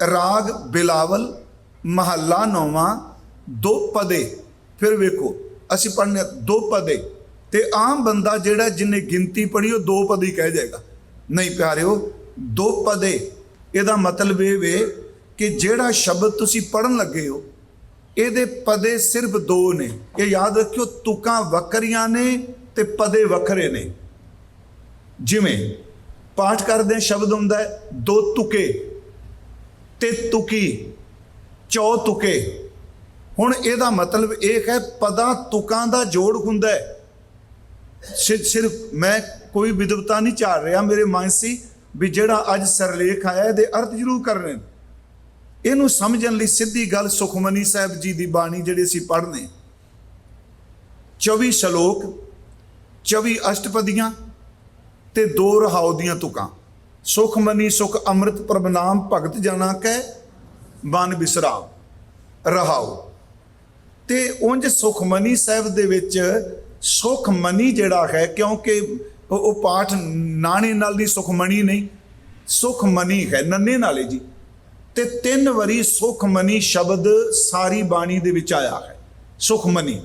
ਰਾਗ ਬਿਲਾਵਲ, ਮਹੱਲਾ ਨੌਵਾਂ, ਦੋ ਪਦੇ। ਫਿਰ ਵੇਖੋ, ਅਸੀਂ ਪੜ੍ਹਨੇ ਦੋ ਪਦੇ। ਤੇ ਆਮ ਬੰਦਾ ਜਿਹੜਾ ਜਿਹਨੇ ਗਿਣਤੀ ਪੜ੍ਹੀ, ਉਹ ਦੋ ਪਦੇ ਹੀ ਕਹਿ ਜਾਏਗਾ। ਨਹੀਂ ਪਿਆਰਿਓ, ਦੋ ਪਦੇ। ਇਹਦਾ ਮਤਲਬ ਇਹ ਵੇ ਕਿ ਜਿਹੜਾ ਸ਼ਬਦ ਤੁਸੀਂ ਪੜਨ ਲੱਗੇ ਹੋ, ਇਹਦੇ ਪਦੇ ਸਿਰਫ ਦੋ ਨੇ। ਇਹ ਯਾਦ ਰੱਖਿਓ, ਤੁਕਾਂ ਵੱਖਰੀਆਂ ਨੇ ਤੇ ਪਦੇ ਵੱਖਰੇ ਨੇ। ਜਿਵੇਂ ਪਾਠ ਕਰਦੇ ਸ਼ਬਦ ਹੁੰਦਾ ਦੋ ਤੁਕੇ। ਤੇ ਤੁਕੀ, ਚੌ ਤੁਕੇ। ਹੁਣ ਇਹਦਾ ਮਤਲਬ ਇਹ ਹੈ, ਪਦਾਂ ਤੁਕਾਂ ਦਾ ਜੋੜ ਹੁੰਦਾ ਹੈ। ਸਿਰ ਸਿਰਫ ਮੈਂ ਕੋਈ ਵਿਦਵਤਾ ਨਹੀਂ ਚਾੜ ਰਿਹਾ, ਮੇਰੇ ਮਨ ਸੀ ਵੀ ਜਿਹੜਾ ਅੱਜ ਸਰਲੇਖ ਆਇਆ, ਇਹਦੇ ਅਰਥ ਜ਼ਰੂਰ ਕਰਨੇ ਨੇ। ਇਹਨੂੰ ਸਮਝਣ ਲਈ ਸਿੱਧੀ ਗੱਲ ਸੁਖਮਨੀ ਸਾਹਿਬ ਜੀ ਦੀ ਬਾਣੀ ਜਿਹੜੇ ਅਸੀਂ ਪੜ੍ਹਨੇ। 24 ਸ਼ਲੋਕ 24 ਅਸ਼ਟਪਦੀਆਂ ਤੇ ਦੋ ਰਹਾਉ ਦੀਆਂ ਤੁਕਾਂ। ਸੁਖਮਨੀ ਸੁਖ ਅੰਮ੍ਰਿਤ ਪ੍ਰਭ ਨਾਮ ਭਗਤ ਜਨਾ ਕੈ, ਮਨ ਵਿਸਰਾਮ ਰਹਾਉ। ਤੇ ਉਂਝ ਸੁਖਮਨੀ ਸਾਹਿਬ ਦੇ ਵਿੱਚ ਸੁਖਮਨੀ ਜਿਹੜਾ ਹੈ, ਕਿਉਂਕਿ ਉਹ ਪਾਠ ਨਾਣੇ ਨਾਲ ਦੀ ਸੁਖਮਣੀ ਨਹੀਂ ਸੁਖਮਨੀ ਹੈ ਨੰਨੇ ਨਾਲੇ ਜੀ। ਤੇ ਤਿੰਨ ਵਾਰੀ ਸੁਖਮਨੀ ਸ਼ਬਦ ਸਾਰੀ ਬਾਣੀ ਦੇ ਵਿੱਚ ਆਇਆ ਹੈ ਸੁਖਮਨੀ